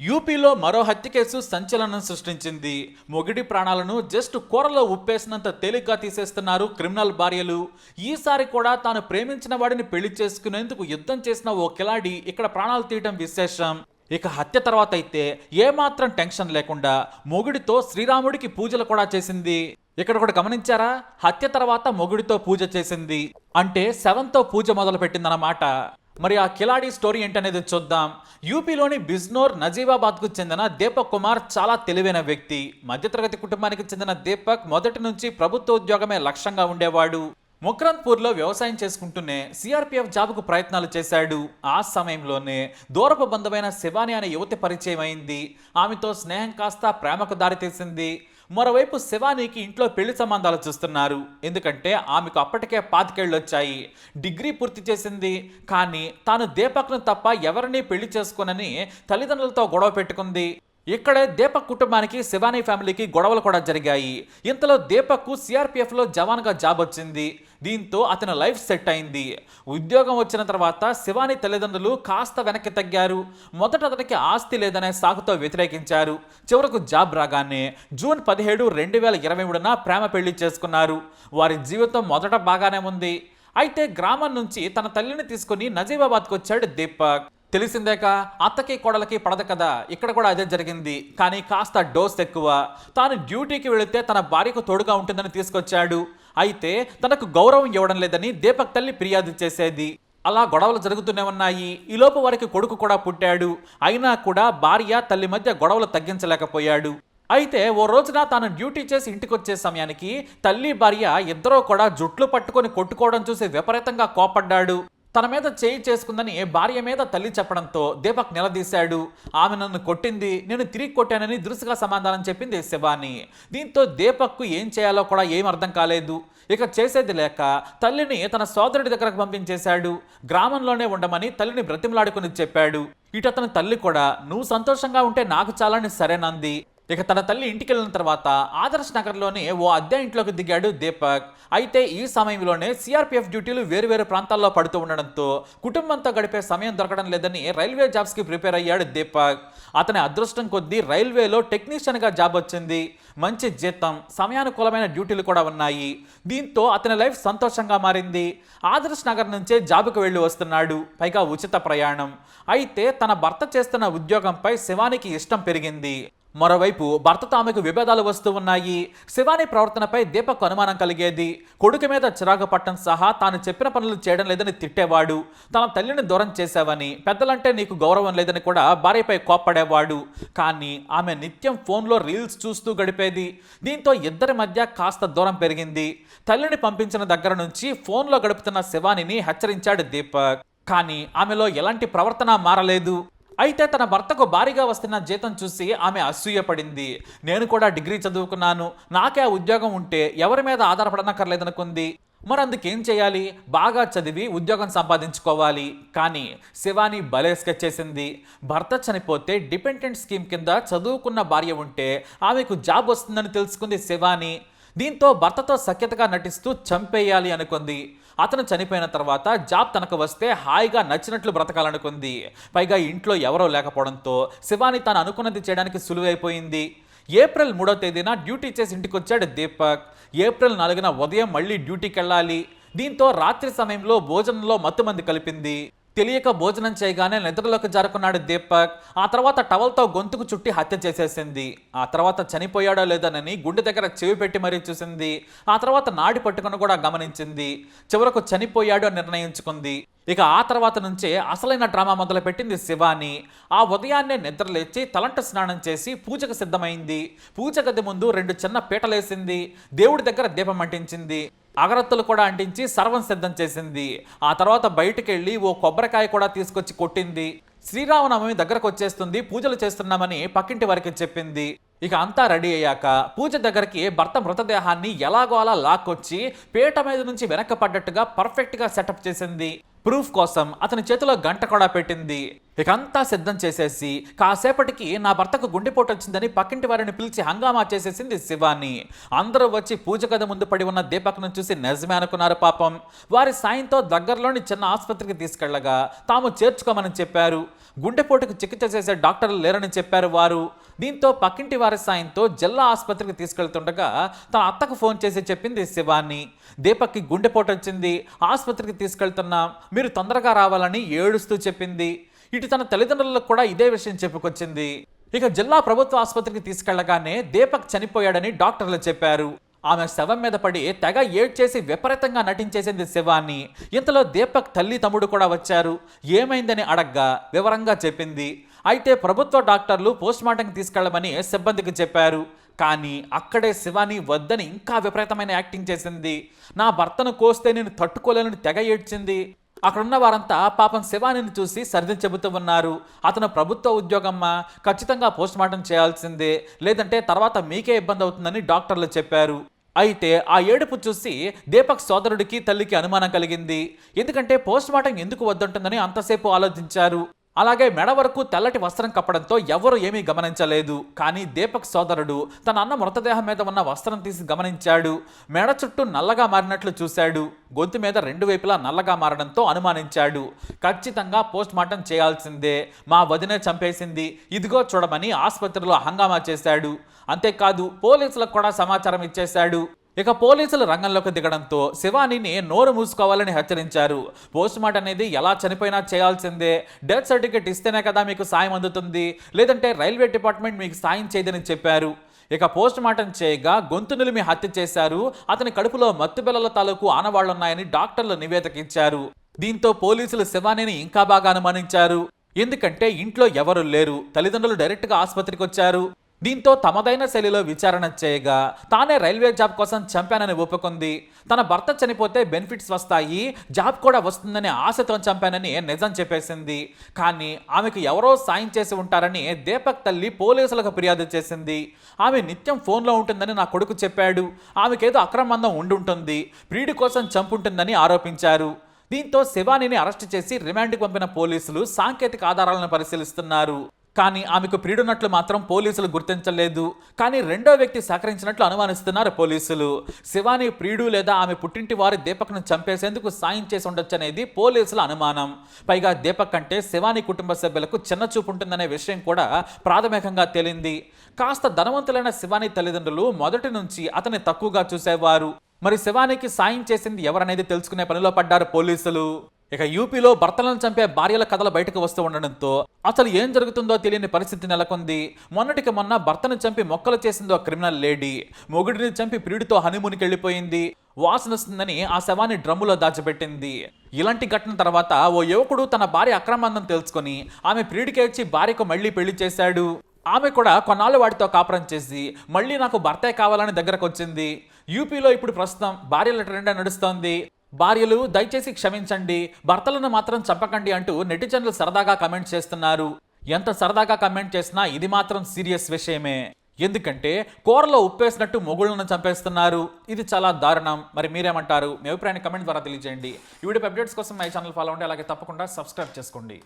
యూపీలో మరో హత్య కేసు సంచలనం సృష్టించింది. మొగిడి ప్రాణాలను జస్ట్ కూరలో ఉప్పేసినంత తేలిగ్గా తీసేస్తున్నారు క్రిమినల్ భార్యలు. ఈసారి కూడా తాను ప్రేమించిన వాడిని పెళ్ళి చేసుకునేందుకు యుద్ధం చేసిన ఓ కిలాడి ఇక్కడ ప్రాణాలు తీయటం విశేషం. ఇక హత్య తర్వాత అయితే ఏమాత్రం టెన్షన్ లేకుండా మొగుడితో శ్రీరాముడికి పూజలు కూడా చేసింది. ఇక్కడ కూడా గమనించారా? హత్య తర్వాత మొగుడితో పూజ చేసింది. అంటే శవంతో పూజ మొదలు పెట్టిందన్నమాట మరి ఆ కిలాడి స్టోరీ ఏంటనేది చూద్దాం. యూపీలోని బిజ్నోర్ నజీబాబాద్కు చెందిన దీపక్ కుమార్ చాలా తెలివైన వ్యక్తి. మధ్యతరగతి కుటుంబానికి చెందిన దీపక్ మొదటి నుంచి ప్రభుత్వ ఉద్యోగమే లక్ష్యంగా ఉండేవాడు. ముక్రంత్పూర్లో వ్యవసాయం చేసుకుంటూనే సిఆర్పీఎఫ్ జాబ్కు ప్రయత్నాలు చేశాడు. ఆ సమయంలోనే దూరపు బంధమైన శివాని అనే యువతి పరిచయం అయింది. ఆమెతో స్నేహం కాస్త ప్రేమకు దారితీసింది మరోవైపు శివానీకి ఇంట్లో పెళ్ళి సంబంధాలు చూస్తున్నారు. ఎందుకంటే ఆమెకు అప్పటికే పాతికేళ్ళు వచ్చాయి డిగ్రీ పూర్తి చేసింది. కానీ తాను దీపక్ను తప్ప ఎవరిని పెళ్ళి చేసుకోనని తల్లిదండ్రులతో గొడవ పెట్టుకుంది. ఇక్కడే దీపక్ కుటుంబానికి శివానీ ఫ్యామిలీకి గొడవలు కూడా జరిగాయి. ఇంతలో దీపక్కు సిఆర్పిఎఫ్లో జవాన్గా జాబ్ వచ్చింది. దీంతో అతని లైఫ్ సెట్ అయింది. ఉద్యోగం వచ్చిన తర్వాత శివాని తల్లిదండ్రులు కాస్త వెనక్కి తగ్గారు. మొదట అతనికి ఆస్తి లేదనే సాకుతో వ్యతిరేకించారు. చివరకు జాబ్ రాగానే జూన్ పదిహేడు రెండు వేల ఇరవై మూడున ప్రేమ పెళ్ళి చేసుకున్నారు. వారి జీవితం మొదట బాగానే ఉంది. అయితే గ్రామం నుంచి తన తల్లిని తీసుకుని నజీబాబాద్కు వచ్చాడు దీపక్. తెలిసిందేక అత్తకి కోడలకి పడదు కదా. ఇక్కడ కూడా అదే జరిగింది. కానీ కాస్త డోస్ ఎక్కువ. తాను డ్యూటీకి వెళితే తన భార్యకు తోడుగా ఉంటుందని తీసుకొచ్చాడు. అయితే తనకు గౌరవం ఇవ్వడం లేదని దీపక్ తల్లి ఫిర్యాదు చేసేది. అలా గొడవలు జరుగుతూనే ఉన్నాయి. ఈలోపు వారికి కొడుకు కూడా పుట్టాడు. అయినా కూడా భార్య తల్లి మధ్య గొడవలు తగ్గించలేకపోయాడు. అయితే ఓ రోజున తాను డ్యూటీ చేసి ఇంటికి వచ్చే సమయానికి తల్లి భార్య ఇద్దరూ కూడా జుట్లు పట్టుకొని కొట్టుకోవడం చూసి విపరీతంగా కోపడ్డాడు తన మీద చేయి చేసుకుందని భార్య మీద తల్లి చెప్పడంతో దీపక్ నిలదీశాడు. ఆమె నన్ను కొట్టింది నేను తిరిగి కొట్టానని దురుసుగా సమాధానం చెప్పింది శివాని. దీంతో దీపక్కు ఏం చేయాలో కూడా ఏం అర్థం కాలేదు. ఇక చేసేది లేక తల్లిని తన సోదరుడి దగ్గరకు పంపించేశాడు. గ్రామంలోనే ఉండమని తల్లిని బ్రతిమలాడుకుని చెప్పాడు. ఇటు అతని తల్లి కూడా నువ్వు సంతోషంగా ఉంటే నాకు చాలని సరేనంది. ఇక తన తల్లి ఇంటికి వెళ్ళిన తర్వాత ఆదర్శ్ నగర్లోని ఓ అద్దె ఇంట్లోకి దిగాడు దీపక్. అయితే ఈ సమయంలోనే సిఆర్పిఎఫ్ డ్యూటీలు వేరువేరు ప్రాంతాల్లో పడుతూ ఉండడంతో కుటుంబంతో గడిపే సమయం దొరకడం లేదని రైల్వే జాబ్స్కి ప్రిపేర్ అయ్యాడు దీపక్. అతని అదృష్టం కొద్దీ రైల్వేలో టెక్నీషియన్గా జాబ్ వచ్చింది. మంచి జీతం సమయానుకూలమైన డ్యూటీలు కూడా ఉన్నాయి. దీంతో అతని లైఫ్ సంతోషంగా మారింది. ఆదర్శ్ నగర్ నుంచే జాబుకు వెళ్ళి వస్తున్నాడు. పైగా ఉచిత ప్రయాణం. అయితే తన భర్త చేస్తున్న ఉద్యోగంపై శివానికి ఇష్టం పెరిగింది. మరోవైపు భర్తతో ఆమెకు విభేదాలు వస్తూ ఉన్నాయి. శివాని ప్రవర్తనపై దీపక్ అనుమానం కలిగేది. కొడుకు మీద చిరాకు పట్టం సహా తాను చెప్పిన పనులు చేయడం లేదని తిట్టేవాడు. తన తల్లిని దూరం చేశావని పెద్దలంటే నీకు గౌరవం లేదని కూడా భార్యపై కోప్పడేవాడు. కానీ ఆమె నిత్యం ఫోన్లో రీల్స్ చూస్తూ గడిపేది. దీంతో ఇద్దరి మధ్య కాస్త దూరం పెరిగింది. తల్లిని పంపించిన దగ్గర నుంచి ఫోన్లో గడుపుతున్న శివానిని హెచ్చరించాడు దీపక్. కానీ ఆమెలో ఎలాంటి ప్రవర్తన మారలేదు. అయితే తన భర్తకు భారీగా వస్తున్న జీతం చూసి ఆమె అసూయపడింది. నేను కూడా డిగ్రీ చదువుకున్నాను. నాకే ఆ ఉద్యోగం ఉంటే ఎవరి మీద ఆధారపడనక్కర్లేదనుకుంది. మరి అందుకేం చేయాలి? బాగా చదివి ఉద్యోగం సంపాదించుకోవాలి. కానీ శివాని భలే స్కెచ్ చేసింది. భర్త చనిపోతే డిపెండెంట్ స్కీమ్ కింద చదువుకున్న భార్య ఉంటే ఆమెకు జాబ్ వస్తుందని తెలుసుకుంది శివాని. దీంతో భర్తతో సఖ్యతగా నటిస్తూ చంపేయాలి అనుకుంది. అతను చనిపోయిన తర్వాత జాబ్ తనకు వస్తే హాయిగా నచ్చినట్లు బ్రతకాలనుకుంది. పైగా ఇంట్లో ఎవరో లేకపోవడంతో శివాని తాను అనుకున్నది చేయడానికి సులువైపోయింది. ఏప్రిల్ మూడో తేదీన డ్యూటీ చేసి ఇంటికి వచ్చాడు దీపక్. ఏప్రిల్ నాలుగున ఉదయం మళ్ళీ డ్యూటీకి వెళ్ళాలి దీంతో రాత్రి సమయంలో భోజనంలో మత్తుమంది కలిపింది. తెలియక భోజనం చేయగానే నిద్రలోకి జారుకున్నాడు దీపక్. ఆ తర్వాత టవల్తో గొంతుకు చుట్టి హత్య చేసేసింది. ఆ తర్వాత చనిపోయాడో లేదనని గుండె దగ్గర చెవి పెట్టి మరీ చూసింది. ఆ తర్వాత నాడి పట్టుకుని కూడా గమనించింది. చివరకు చనిపోయాడో నిర్ణయించుకుంది. ఇక ఆ తర్వాత నుంచే అసలైన డ్రామా మొదలుపెట్టింది శివాని. ఆ ఉదయాన్నే నిద్రలేచి తలంట స్నానం చేసి పూజకు సిద్ధమైంది. పూజ గది ముందు రెండు చిన్న పీటలేసింది. దేవుడి దగ్గర దీపం అంటించింది. అగరత్తులు కూడా అంటించి సర్వం సిద్ధం చేసింది. ఆ తర్వాత బయటికి వెళ్ళి ఓ కొబ్బరికాయ కూడా తీసుకొచ్చి కొట్టింది. శ్రీరామనవమి దగ్గరకు వచ్చేస్తుంది పూజలు చేస్తున్నామని పక్కింటి వారికి చెప్పింది. ఇక అంతా రెడీ అయ్యాక పూజ దగ్గరికి భర్త మృతదేహాన్ని ఎలాగో అలా లాక్కొచ్చి పీట మీద నుంచి వెనక్కి పడ్డట్టుగా పర్ఫెక్ట్గా సెటప్ చేసింది. ప్రూఫ్ కోసం అతని చేతిలో గంట కూడా పెట్టింది. ఇక అంతా సిద్ధం చేసేసి కాసేపటికి నా భర్తకు గుండెపోటు వచ్చిందని పక్కింటి వారిని పిలిచి హంగామా చేసేసింది శివాని. అందరూ వచ్చి పూజ గది ముందు పడి ఉన్న దీపక్ను చూసి నిజమే అనుకున్నారు పాపం. వారి సాయంతో దగ్గరలోని చిన్న ఆసుపత్రికి తీసుకెళ్ళగా తాము చేర్చుకోమని చెప్పారు. గుండెపోటుకు చికిత్స చేసే డాక్టర్లు లేరని చెప్పారు వారు. దీంతో పక్కింటి వారి సాయంతో జిల్లా ఆసుపత్రికి తీసుకెళ్తుండగా తన అత్తకు ఫోన్ చేసి చెప్పింది శివాని. దీపక్కి గుండెపోటు వచ్చింది. ఆసుపత్రికి తీసుకెళ్తున్నాం మీరు తొందరగా రావాలని ఏడుస్తూ చెప్పింది. ఇటు తన తల్లిదండ్రులకు కూడా ఇదే విషయం చెప్పుకొచ్చింది. ఇక జిల్లా ప్రభుత్వ ఆసుపత్రికి తీసుకెళ్ళగానే దీపక్ చనిపోయాడని డాక్టర్లు చెప్పారు. ఆమె శవం మీద పడి తెగ ఏడ్చేసి విపరీతంగా నటించేసింది శివాన్ని ఇంతలో దీపక్ తల్లి తమ్ముడు కూడా వచ్చారు. ఏమైందని అడగ్గా వివరంగా చెప్పింది. అయితే ప్రభుత్వ డాక్టర్లు పోస్ట్మార్టంకి తీసుకెళ్ళమని సిబ్బందికి చెప్పారు. కానీ అక్కడే శివాని వద్దని ఇంకా విపరీతమైన యాక్టింగ్ చేసింది. నా భర్తను కోస్తే నేను తట్టుకోలేనని తెగ ఏడ్చింది. అక్కడున్న వారంతా పాపం శివానిని చూసి సర్ది చెబుతూ ఉన్నారు. అతను ప్రభుత్వ ఉద్యోగమ్మా ఖచ్చితంగా పోస్ట్మార్టం చేయాల్సిందే. లేదంటే తర్వాత మీకే ఇబ్బంది అవుతుందని డాక్టర్లు చెప్పారు. అయితే ఆ ఏడుపు చూసి దీపక్ సోదరుడికి తల్లికి అనుమానం కలిగింది. ఎందుకంటే పోస్ట్మార్టం ఎందుకు వద్దంటుందని అంతసేపు ఆలోచించారు. అలాగే మెడ వరకు తెల్లటి వస్త్రం కప్పడంతో ఎవరు ఏమీ గమనించలేదు. కానీ దీపక్ సోదరుడు తన అన్న మృతదేహం మీద ఉన్న వస్త్రం తీసి గమనించాడు. మెడ చుట్టూ నల్లగా మారినట్లు చూశాడు. గొంతు మీద రెండు వైపులా నల్లగా మారడంతో అనుమానించాడు. ఖచ్చితంగా పోస్ట్ మార్టం చేయాల్సిందే. మా వదినే చంపేసింది. ఇదిగో చూడమని ఆసుపత్రిలో హంగామా చేశాడు. అంతేకాదు పోలీసులకు కూడా సమాచారం ఇచ్చేశాడు. ఇక పోలీసులు రంగంలోకి దిగడంతో శివానీని నోరు మూసుకోవాలని హెచ్చరించారు. పోస్ట్ మార్టం అనేది ఎలా చనిపోయినా చేయాల్సిందే. డెత్ సర్టిఫికేట్ ఇస్తేనే కదా మీకు సాయం అందుతుంది. లేదంటే రైల్వే డిపార్ట్మెంట్ మీకు సాయం చేయదని చెప్పారు. ఇక పోస్ట్ మార్టం చేయగా గొంతు నిలిమి హత్య చేశారు. అతని కడుపులో మత్తుబిల్లల తాలూకు ఆనవాళ్ళున్నాయని డాక్టర్లు నివేదిక ఇచ్చారు దీంతో పోలీసులు శివానీని ఇంకా బాగా అనుమానించారు. ఎందుకంటే ఇంట్లో ఎవరు లేరు. తల్లిదండ్రులు డైరెక్ట్గా ఆసుపత్రికి వచ్చారు. దీంతో తమదైన శైలిలో విచారణ చేయగా తానే రైల్వే జాబ్ కోసం చంపానని ఒప్పుకుంది తన భర్త చనిపోతే బెనిఫిట్స్ వస్తాయి జాబ్ కూడా వస్తుందని ఆశతో చంపానని నిజం చెప్పేసింది. కానీ ఆమెకు ఎవరో సాయం చేసి ఉంటారని దీపక్ తల్లి పోలీసులకు ఫిర్యాదు చేసింది. ఆమె నిత్యం ఫోన్లో ఉంటుందని నా కొడుకు చెప్పాడు. ఆమెకేదో అక్రమందం ఉండుంటుంది ప్రీడి కోసం చంపుంటుందని ఆరోపించారు. దీంతో శివానిని అరెస్ట్ చేసి రిమాండ్కి పంపిన పోలీసులు సాంకేతిక ఆధారాలను పరిశీలిస్తున్నారు. కానీ ఆమెకు ప్రియుడున్నట్లు మాత్రం పోలీసులు గుర్తించలేదు. కానీ రెండో వ్యక్తి సహకరించినట్లు అనుమానిస్తున్నారు పోలీసులు. శివాని ప్రియుడు లేదా ఆమె పుట్టింటి వారి దీపక్ను చంపేసేందుకు సాయం చేసి ఉండొచ్చనేది పోలీసుల అనుమానం. పైగా దీపక్ అంటే శివాని కుటుంబ సభ్యులకు చిన్న చూపు ఉంటుందనే విషయం కూడా ప్రాథమికంగా తేలింది. కాస్త ధనవంతులైన శివాని తల్లిదండ్రులు మొదటి నుంచి అతన్ని తక్కువగా చూసేవారు. మరి శివానికి సాయం చేసింది ఎవరనేది తెలుసుకునే పనిలో పడ్డారు పోలీసులు. ఇక యూపీలో భర్తలను చంపే భార్యల కథలు బయటకు వస్తూ ఉండడంతో అసలు ఏం జరుగుతుందో తెలియని పరిస్థితి నెలకొంది. మొన్నటికి మొన్న భర్తను చంపి మొక్కలు చేసిందో క్రిమినల్ లేడీ. మొగుడిని చంపి ప్రియుడితో హనీమూన్కి వెళ్ళిపోయింది. వాసన వస్తుందని ఆ శవాన్ని డ్రమ్ములో దాచిపెట్టింది. ఇలాంటి ఘటన తర్వాత ఓ యువకుడు తన భార్య అక్రమాందం తెలుసుకొని ఆమె ప్రియుడికి వచ్చి భార్యకు మళ్ళీ పెళ్ళి చేశాడు. ఆమె కూడా కొన్నాళ్ళు వాడితో కాపురం చేసి మళ్ళీ నాకు భర్తే కావాలని దగ్గరకు వచ్చింది యూపీలో ఇప్పుడు ప్రస్తుతం భార్యల ట్రెండ్ నడుస్తోంది. భార్యలు దయచేసి క్షమించండి. భర్తలను మాత్రం చంపకండి అంటూ నెటిజన్లు సరదాగా కమెంట్ చేస్తున్నారు. ఎంత సరదాగా కమెంట్ చేసినా ఇది మాత్రం సీరియస్ విషయమే. ఎందుకంటే కూరలో ఉప్పేసినట్టు మొగుళ్ళను చంపేస్తున్నారు. ఇది చాలా దారుణం. మరి మీరేమంటారు? మీ అభిప్రాయాన్ని కమెంట్ ద్వారా తెలియజేయండి. ఈ వీడియో అప్డేట్స్ కోసం మై ఛానల్ ఫాలో అవ్వండి. అలాగే తప్పకుండా సబ్స్క్రైబ్ చేసుకోండి.